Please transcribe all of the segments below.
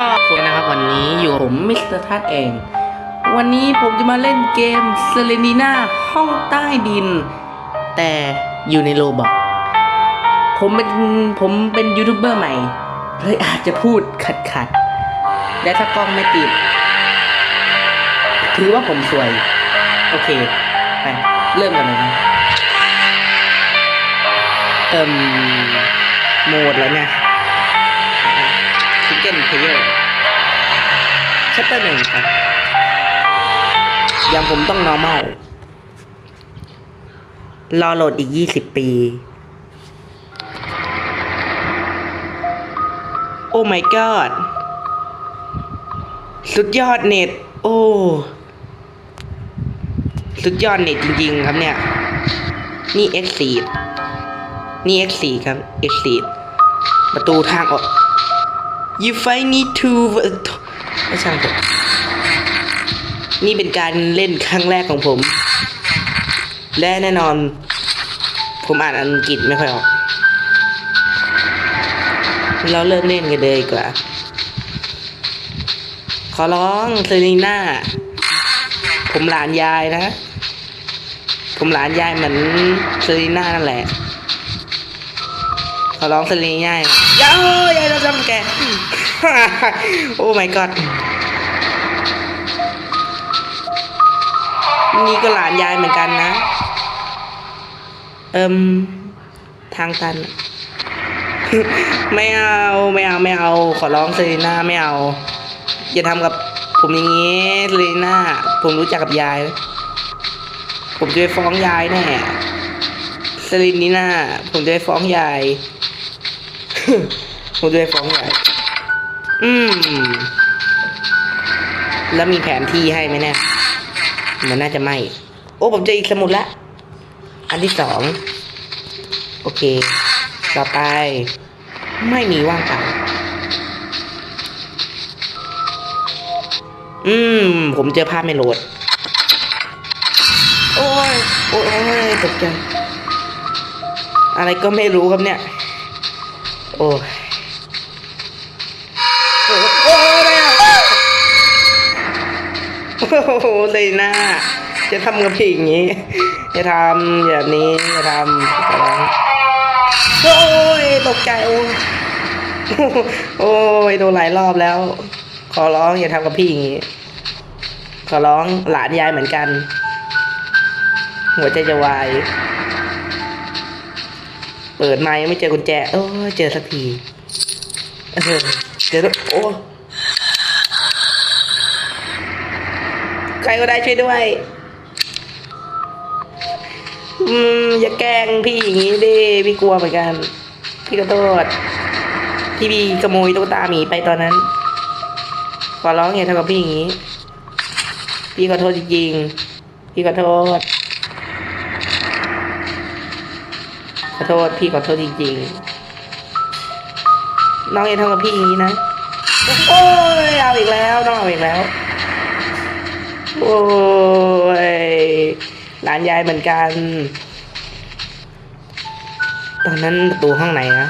โอเคนะครับวันนี้อยู่ผมมิสเตอร์ทัศเอง วันนี้ผมจะมาเล่นเกมเซเลนีนาห้องใต้ดิน แต่อยู่ในโลบอกผมเป็นผมเป็นยูทูบเบอร์ใหม่เลยอาจจะพูดขัดขัดและถ้ากล้องไม่ติด ถือว่าผมสวย โอเค ไปเริ่มกันเลยนะเอิ่มโหมดแล้วไงชิคเกนเพเยอร์ชัปเตอร์หนึ่งครับอย่างผมต้อง normal รอโหลดอีกยี่สิบปี โอ้ my god สุดยอดเน็ต โอ้ สุดยอดเน็ตจริง ๆ ครับเนี่ย นี่ X4 นี่ X4 ครับ X4 ประตูทางออก you find need to ไม่ช่างผมนี่เป็นการเล่นครั้งแรกของผม และแน่นอน ผมอ่านอังกฤษไม่ค่อยออก เราเริ่มเล่นกันเลยดีกว่า ขอร้องเซรีน่า ผมหลานยายนะ ผมหลานยายเหมือนเซรีน่านั่นแหละ ขอร้องเซรีน่าน่อ ยาวยายเราจำแกโอ้ my god นี่ก็หลานยายเหมือนกันนะ เอิมทางตัน ไม่เอาไม่เอาไม่เอา ขอร้องเซรีน่าไม่เอา อย่าทำกับผมอย่างนี้เซรีน่าผมรู้จักกับยาย ผมจะไปฟ้องยายแน่เซรีน่าผมจะไปฟ้องยาย ผมจะไปฟ้องยายอืม แล้วมีแผนที่ให้ไหมเนี่ยมันน่าจะไม่ โอ้ ผมเจออีกสมุดละ อันที่สอง โอเค ต่อไป ไม่มีว่างเปล่าอืม ผมเจอภาพไม่โหลด โอ้ย โอ้ยโอ้ยตกใจ อะไรก็ไม่รู้ครับเนี่ย โอ้โอ้โหโอ้โหอะไรอะโอ้โหเลยหน้าจะทำกับพี่อย่างนี้จะทำแบบนี้จะทำโอ้ยตกใจโอ้ยโอ้ยโดนหลายรอบแล้ว ขอร้องอย่าทำกับพี่อย่างนี้ขอร้องหลานยายเหมือนกัน หัวใจจะวาย เปิดไม้ไม่เจอกุญแจโอ้ยเจอสักทีเออเจอแล้วโอ้ใครก็ได้ช่วยด้วย อืม อย่าแกล้งพี่อย่างนี้ดิพี่กลัวเหมือนกัน พี่ขอโทษที่พี่ขโมยตุ๊กตาหมีไปตอนนั้น ขอร้องอย่าทำกับพี่อย่างนี้ พี่ขอโทษจริงๆพี่ขอโทษ ขอโทษพี่ขอโทษจริงๆ น้องอย่าทำกับพี่อย่างนี้นะ โอ้ยเอาอีกแล้วน้องเอาอีกแล้ว โอ้ยหลานยายเหมือนกัน ตอนนั้นประตูห้องไหนนะ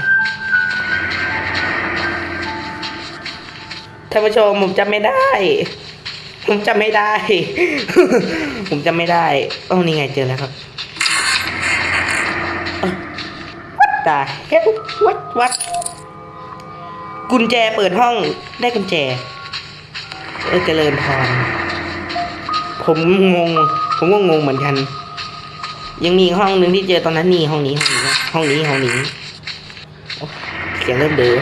ท่านผู้ชมผมจำไม่ได้ ผมจำไม่ได้ ผมจำไม่ได้ โอ้นี่ไงเจอแล้วครับ ตาเฮ้วัดวัด กุญแจเปิดห้องได้กุญแจ เออเจริญพรผมงง ผมก็งงเหมือนกัน ยังมีห้องหนึ่งที่เจอตอนนั้นนี่ห้องนี้ห้องนี้ห้องนี้ห้องนี้เสียงเริ่มเดือ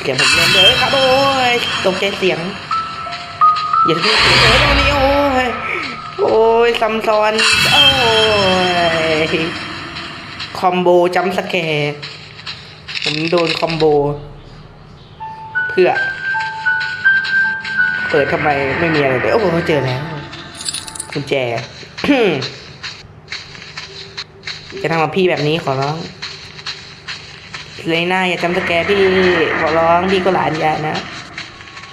เสียงผมเริ่มเดือครับโอ้ยตกใจเสียงอย่าเพิ่งเสียงเดือตรงนี้โอ้ยโอ้ยซัมซ้อนโอ้ย คอมโบจัมสแกร์ผมโดนคอมโบ เพื่อ เปิดทำไมไม่มีอะไรเลย โอ้โหเจอแล้วกุญแจ จะทำกับพี่แบบนี้ขอร้องเลยหน้าอย่าจำสแกร์พี่ขอร้องพี่ก็หลานยายนะ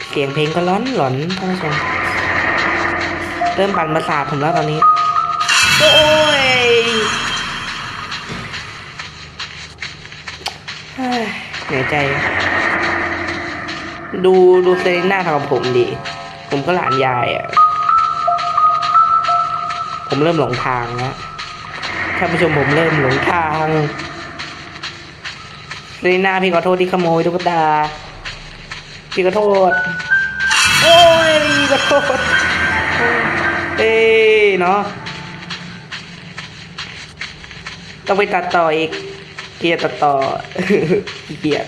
เสียงเพลงก็ร้อนหลอนท่านผู้ชมเริ่มปั่นประสาทผมแล้วตอนนี้ โอ้ย เหนื่อยใจ ดูดูเซรีน่าทำผมดิผมก็หลานยายอะ่ะ ผมเริ่มหลงทางแล้วท่านผู้ชมผมเริ่มหลงทางเซรีน่าพี่ขอโทษที่ขโมยตุ๊กตา พี่ขอโทษ โอ้ยพี่ขอโทษ เอ้เนาะต้องไปตัดต่ออีก เกียรตัดต่อขี้เกียจ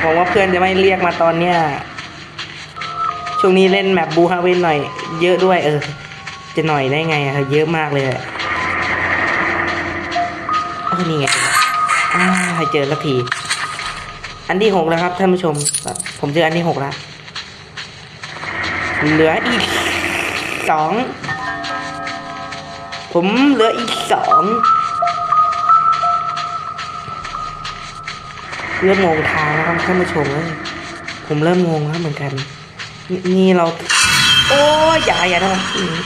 ผมว่าเพื่อนจะไม่เรียกมาตอนเนี้ยช่วงนี้เล่นแมปบูฮาเวนหน่อย เยอะด้วย เออ จะหน่อยได้ไงอะเยอะมากเลยอะเออนี่ไงอ่าให้เจอสักที อันที่หกแล้วครับท่านผู้ชม ผมเจออันที่หกแล้วเหลืออีกสองผมเหลืออีกสอง เริ่มงงทางแล้วครับท่านผู้ชมเลยผมเริ่มงงแล้วเหมือนกัน นี่เรา โอ้ยอย่าอย่าทำแบบนี้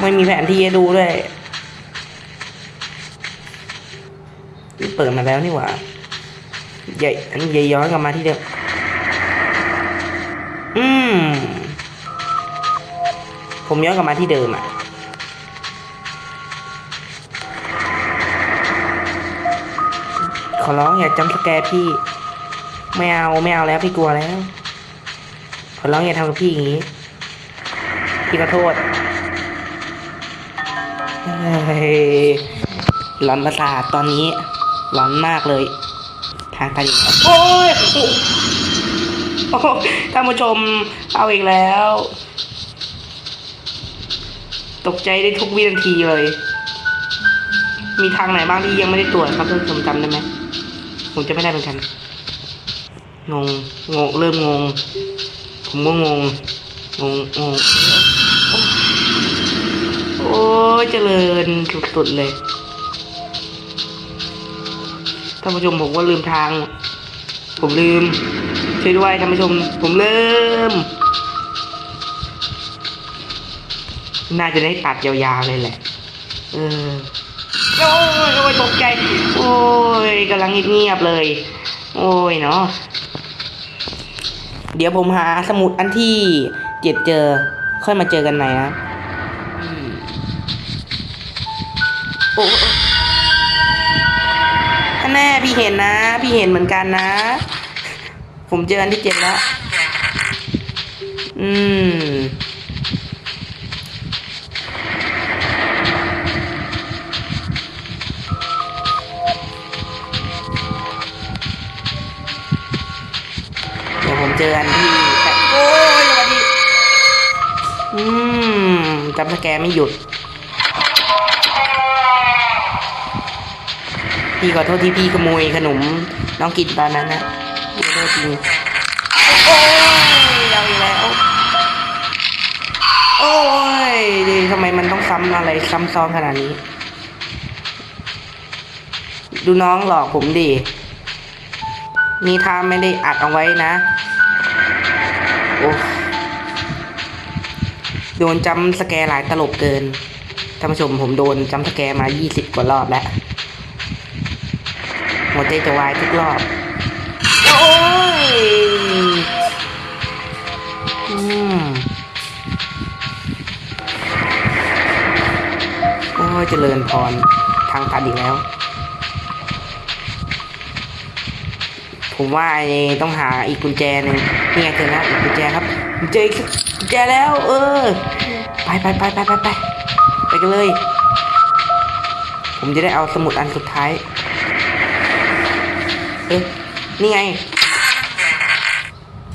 ไม่มีแผนที่ให้ดูด้วยเปิดมาแล้วนี่หว่าใหญ่อันนี้ใหญ่ย้อนกลับมาที่เดิมอืมผมย้อนกลับมาที่เดิมอะ ขอร้องอย่าจำสแกร์พี่ ไม่เอาไม่เอาแล้วพี่กลัวแล้ว ขอร้องอย่าทำกับพี่อย่างนี้ พี่ขอโทษเฮ้ยหลอนประสาทตอนนี้หลอนมากเลย ทางตาดีโอ้ยโอ้ยท่านผู้ชมเอาอีกแล้ว ตกใจได้ทุกวินาทีเลย มีทางไหนบ้างที่ยังไม่ได้ตรวจครับท่านผู้ชมจำได้ไหมผมจะไม่ได้เหมือนกัน งง งง เริ่มงง ผมก็งง งง งง โอ้ยเจริญสุดๆเลยท่านผู้ชมผมว่าลืมทาง ผมลืมช่วยด้วยท่านผู้ชม ผมลืม น่าจะได้ตัดยาวๆเลยแหละ เออ โอ้ยโอ้ยตกใจ โอ้ยกำลังเงียบเลย โอ้ยเนาะเดี๋ยวผมหาสมุดอันที่เจ็ดเจอ ค่อยมาเจอกันใหม่นะโอ้ถ้าแน่พี่เห็นนะ พี่เห็นเหมือนกันนะ ผมเจออันที่เจ็ดแล้ว อืม เจออันที่แปดโอ้ยสวัสดี อืมจำสแกไม่หยุด พี่ขอโทษที่พี่ขโมยขนมน้องกินตอนนั้นนะพี่ขอโทษจริงโอ้ยเราอีกแล้ว โอ้ยทำไมมันต้องซ้ำอะไรซ้ำซ้อนขนาดนี้ ดูน้องหลอกผมดินี่ถ้าไม่ได้อัดเอาไว้นะ โดนจำสแกร์หลายตลบเกิน ท่านผู้ชมผมโดนจำสแกร์มา20กว่ารอบแล้ว หัวใจจะวายทุกรอบ โอ้ยอืมโอ้ยเจริญพรทางตัดอีกแล้ว ผมว่าไอ้ต้องหาอีกกุญแจหนึ่งนี่ไงเจอแล้วอีกกุญแจครับเจออีกกุญแจแล้ว เออ ไปไปไปไปไปไปไปกันเลย ผมจะได้เอาสมุดอันสุดท้าย เอ๊ะนี่ไง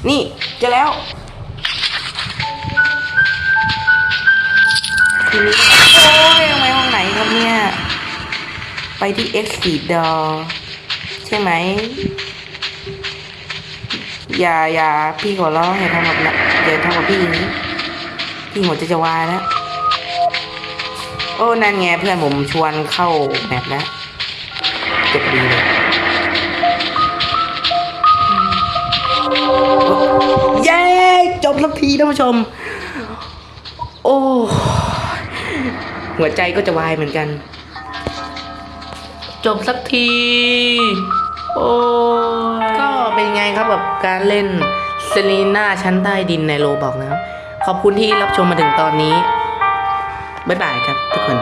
นี่เจอแล้วทีนี้โอ้ยทำไมห้องไหนครับเนี่ย ไปที่ X 4ดอใช่ไหม อย่าอย่าพี่ขอร้องอย่าทำกับนะอย่าทำกับพี่อย่างนี้พี่หัวใจจะวายแล้วโอ้นั่นไงเพื่อนผมชวนเข้าแมปแล้วเจบดีเลยเย้จบสักทีท่านผู้ชม โอ้หัวใจก็จะวายเหมือนกัน จบสักที โอ้ เป็นไงครับแบบการเล่นเซรีน่าชั้นใต้ดินในโลบอกนะครับ ขอบคุณที่รับชมมาถึงตอนนี้ บ๊ายบายครับทุกคน